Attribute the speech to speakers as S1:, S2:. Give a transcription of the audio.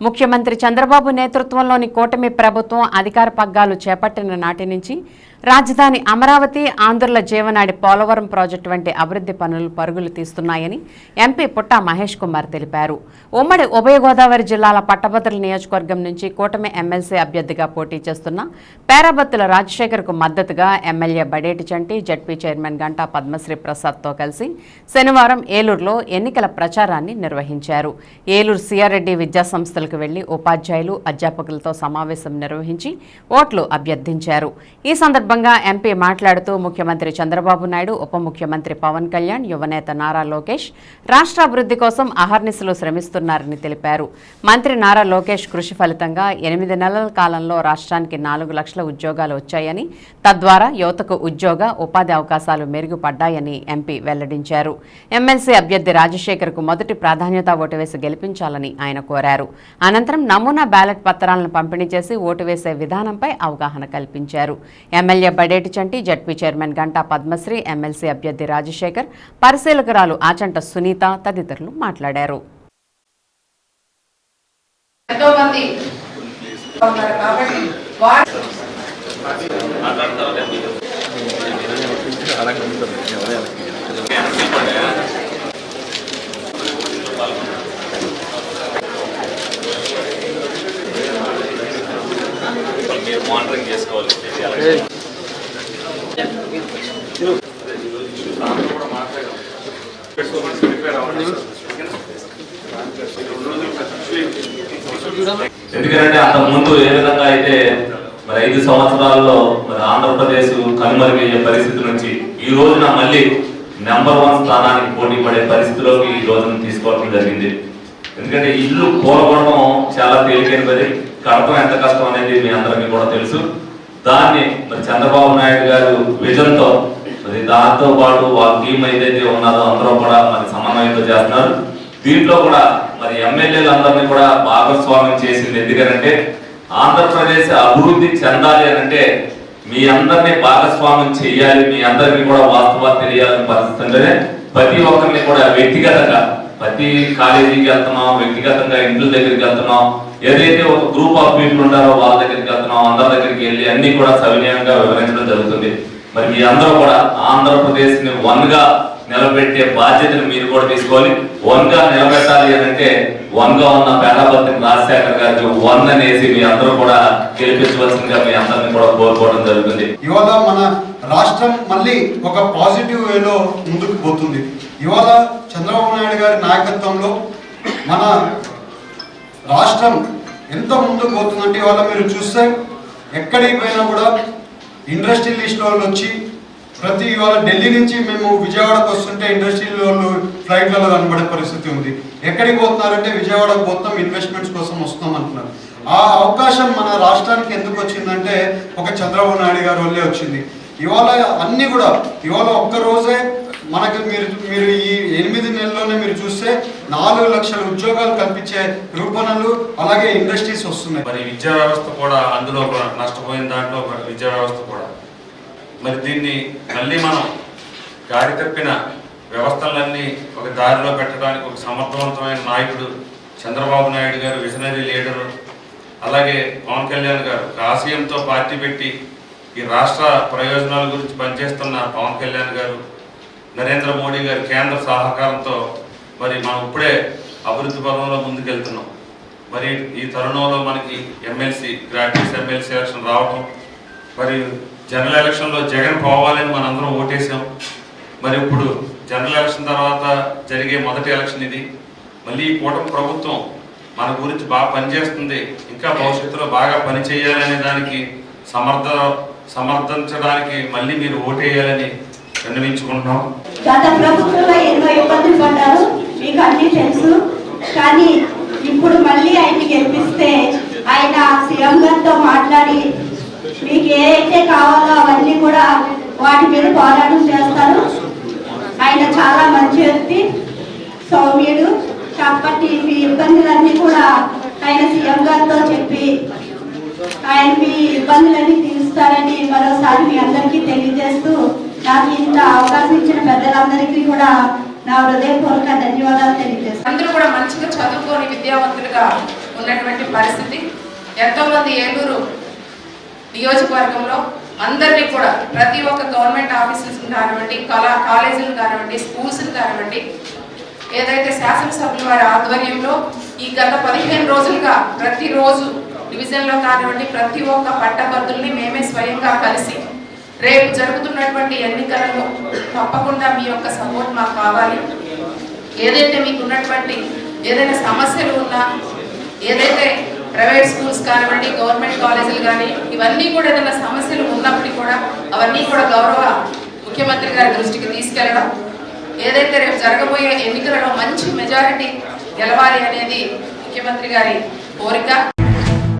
S1: ముఖ్యమంత్రి చంద్రబాబు నేతృత్వంలోని కూటమి ప్రభుత్వం అధికార పగ్గాలు చేపట్టిన నాటి నుంచి రాజధాని అమరావతి ఆంధ్రుల జీవనాడి పోలవరం ప్రాజెక్టు వంటి అభివృద్ధి పనులు పరుగులు తీస్తున్నాయని ఎంపీ పుట్టా మహేష్ కుమార్ తెలిపారు. ఉమ్మడి ఉభయ గోదావరి జిల్లాల పట్టభద్రుల నియోజకవర్గం నుంచి కూటమి ఎమ్మెల్సీ అభ్యర్థిగా పోటీ చేస్తున్న పేరాబత్తుల రాజశేఖర్కు మద్దతుగా MLA Badeti Chanti ZP chairman Ganta Padmasri ప్రసాద్తో కలిసి శనివారం ఏలూరులో ఎన్నికల ప్రచారాన్ని నిర్వహించారు. ఏలూరు సిఆర్రెడ్డి విద్యా సంస్థలకు వెళ్ళి ఉపాధ్యాయులు అధ్యాపకులతో సమావేశం నిర్వహించి ఓట్లు అభ్యర్థించారు. ఈ సందర్భంగా ఎంపీ మాట్లాడుతూ ముఖ్యమంత్రి చంద్రబాబు నాయుడు ఉప ముఖ్యమంత్రి పవన్ కళ్యాణ్ యువనేత నారా లోకేష్ రాష్ట్ర అభివృద్ధి కోసం అహర్నిశలు శ్రమిస్తున్నారని తెలిపారు. మంత్రి నారా లోకేష్ కృషి ఫలితంగా ఎనిమిది నెలల కాలంలో రాష్ట్రానికి నాలుగు లక్షల ఉద్యోగాలు వచ్చాయని తద్వారా యువతకు ఉద్యోగ ఉపాధి అవకాశాలు మెరుగుపడ్డాయని ఎంపీ వెల్లడించారు. ఎమ్మెల్సీ అభ్యర్థి రాజశేఖర్కు మొదటి ప్రాధాన్యత ఓటు వేసి గెలిపించాలని ఆయన కోరారు. అనంతరం నమూనా బ్యాలెట్ పత్రాలను పంపిణీ చేసి ఓటు వేసే విధానంపై అవగాహన కల్పించారు. MLA Badeti Chanti ZP chairman Ganta Padmasri MLC అభ్యర్థి రాజశేఖర్ పరిశీలకురాలు ఆచంట సునీత తదితరులు మాట్లాడారు.
S2: ఎంతో మంది ఉన్నారు కాబట్టి వారు
S3: మీరు మానిటరింగ్ చేసుకోవాలి అలాగే ఎందుకంటే అంత ముందు ఏ విధంగా అయితే మరి ఐదు సంవత్సరాల్లో మరి ఆంధ్రప్రదేశ్ కనుమరుగయ్యే పరిస్థితి నుంచి ఈ రోజున మళ్ళీ నెంబర్ వన్ స్థానానికి పోటీ పడే పరిస్థితిలోకి ఈ రోజున తీసుకోవడం జరిగింది. ఎందుకంటే ఇల్లు కూలగొనడం చాలా తేలికైన పని కడపం ఎంత కష్టం అనేది మీ అందరికీ కూడా తెలుసు. దాన్ని మరి చంద్రబాబు నాయుడు గారు విజన్తో మరి దాంతో పాటు వాళ్ళ టీం ఏదైతే ఉన్నదో అందరూ కూడా మరి సమన్వయంతో చేస్తున్నారు. దీంట్లో కూడా మరి ఎమ్మెల్యేలందరినీ కూడా భాగస్వామ్యం చేసింది ఎందుకంటే ఆంధ్రప్రదేశ్ అభివృద్ధి చెందాలి అని అంటే మీ అందరినీ భాగస్వామ్యం చేయాలి మీ అందరినీ కూడా వాస్తవాలు తెలియాలని పరిస్థితి ప్రతి ఒక్కరిని కూడా వ్యక్తిగతంగా ప్రతి కాలేజీకి వెళ్తున్నాం వ్యక్తిగతంగా ఇంటి దగ్గరికి వెళ్తున్నాం ఏదైతే ఒక గ్రూప్ ఆఫ్ పీపుల్ ఉంటారో వాళ్ళ దగ్గరికి వెళ్తున్నాం అందరి దగ్గరికి వెళ్ళి అన్ని కూడా సవినయంగా వివరించడం జరుగుతుంది. మరి మీ అందరూ కూడా ఆంధ్రప్రదేశ్ని వన్గా నిలబెట్టే బాధ్యతను మీరు కూడా తీసుకోవాలి. వన్గా నిలబెట్టాలి అని అంటే వన్గా ఉన్న పేరాపతి రాజశేఖర్ గారికి వన్ అనేసి మీ అందరూ కూడా గెలిపించవలసిందిగా మీ అందరిని కూడా కోరుకోవడం జరుగుతుంది.
S4: ఇవాళ మన రాష్ట్రం మళ్ళీ ఒక పాజిటివ్ వేలో ముందుకు పోతుంది. ఇవాళ చంద్రబాబు నాయుడు గారి నాయకత్వంలో మన రాష్ట్రం ఎంత ముందుకు పోతుందంటే ఇవాళ మీరు చూస్తే ఎక్కడికి పోయినా కూడా ఇండస్ట్రియలిస్ట్ వాళ్ళు వచ్చి ప్రతి ఇవాళ ఢిల్లీ నుంచి మేము విజయవాడకు వస్తుంటే ఇండస్ట్రియల్ వాళ్ళు ఫ్లైట్లలో కనబడే పరిస్థితి ఉంది. ఎక్కడికి పోతున్నారంటే విజయవాడకు మొత్తం ఇన్వెస్ట్మెంట్స్ కోసం వస్తాం అంటున్నారు ఆ అవకాశం మన రాష్ట్రానికి ఎందుకు వచ్చిందంటే ఒక చంద్రబాబు నాయుడు గారి వల్లే వచ్చింది. ఇవాళ అన్ని కూడా ఇవాళ ఒక్క రోజే మనకి మీరు మీరు ఈ ఎనిమిది నెలల్లోనే మీరు చూస్తే నాలుగు లక్షల ఉద్యోగాలు కల్పించే రూపణలు అలాగే ఇండస్ట్రీస్ వస్తున్నాయి.
S5: మరి విద్యా వ్యవస్థ కూడా అందులో నష్టపోయిన దాంట్లో విద్యా వ్యవస్థ కూడా మరి దీన్ని మళ్ళీ మనం గాడి తప్పిన వ్యవస్థలన్నీ ఒక దారిలో పెట్టడానికి ఒక సమర్థవంతమైన నాయకుడు చంద్రబాబు నాయుడు గారు విజనరీ లీడరు అలాగే పవన్ కళ్యాణ్ గారు ఒక ఆశయంతో పార్టీ పెట్టి ఈ రాష్ట్ర ప్రయోజనాల గురించి పనిచేస్తున్న పవన్ కళ్యాణ్ గారు నరేంద్ర మోడీ గారి కేంద్ర సహకారంతో మరి మనం ఇప్పుడే అభివృద్ధి పదంలో ముందుకెళ్తున్నాం. మరి ఈ తరుణంలో మనకి ఎమ్మెల్సీ గ్రాడ్యుయేట్స్ ఎమ్మెల్సీ ఎలక్షన్ రావటం మరి జనరల్ ఎలక్షన్లో జగన్ పోవాలని మనందరం ఓటేసాం మరి ఇప్పుడు జనరల్ ఎలక్షన్ తర్వాత జరిగే మొదటి ఎలక్షన్ ఇది. మళ్ళీ ఈ కూటమి ప్రభుత్వం మన గురించి బాగా పనిచేస్తుంది. ఇంకా భవిష్యత్తులో బాగా పనిచేయాలనే దానికి సమర్థ సమర్థించడానికి మళ్ళీ మీరు ఓటేయాలని విన్నవించుకుంటున్నాం.
S6: గత ప్రభుత్వంలో ఎన్నో ఇబ్బందులు పడ్డారు. మీకు అన్ని తెలుసు. కానీ ఇప్పుడు మళ్ళీ ఆయన గెలిపిస్తే ఆయన సీఎం గారితో మాట్లాడి మీకు ఏ అయితే కావాలో అవన్నీ కూడా వాటి మీద పోరాటం చేస్తారు. ఆయన చాలా మంచి వ్యక్తి సౌమ్యుడు. కాబట్టి మీ ఇబ్బందులన్నీ కూడా ఆయన సీఎం గారితో చెప్పి ఆయన మీ ఇబ్బందులన్నీ తీరుస్తారని మరోసారి మీ అందరికీ తెలియజేస్తూ నాకు ఇంత అవకాశం ఇచ్చిన పెద్దలందరికీ కూడా నా హృదయపూర్వక ధన్యవాదాలు తెలియజేస్తాను.
S2: అందరూ కూడా మంచిగా చదువుకొని విద్యావంతులుగా ఉన్నటువంటి పరిస్థితి. ఎంతోమంది ఏలూరు నియోజకవర్గంలో అందరినీ కూడా ప్రతి ఒక్క గవర్నమెంట్ ఆఫీసెస్ కానివ్వండి కళా కాలేజీలు కానివ్వండి స్కూల్స్ని కానివ్వండి ఏదైతే శాసనసభ్యుల వారి ఆధ్వర్యంలో ఈ గత పదిహేను రోజులుగా ప్రతిరోజు డివిజన్లో కానివ్వండి ప్రతి ఒక్క పట్టభద్రుల్ని మేమే స్వయంగా కలిసి రేపు జరుగుతున్నటువంటి ఎన్నికలలో తప్పకుండా మీ యొక్క సపోర్ట్ మాకు కావాలి. ఏదైతే మీకున్నటువంటి ఏదైనా సమస్యలు ఉన్నా ఏదైతే ప్రైవేట్ స్కూల్స్ కానివ్వండి గవర్నమెంట్ కాలేజీలు కానీ ఇవన్నీ కూడా ఏదైనా సమస్యలు ఉన్నప్పటికీ కూడా అవన్నీ కూడా గౌరవ ముఖ్యమంత్రి గారి దృష్టికి తీసుకెళ్ళడం ఏదైతే రేపు జరగబోయే ఎన్నికలలో మంచి మెజారిటీ గెలవాలి అనేది ముఖ్యమంత్రి గారి కోరిక.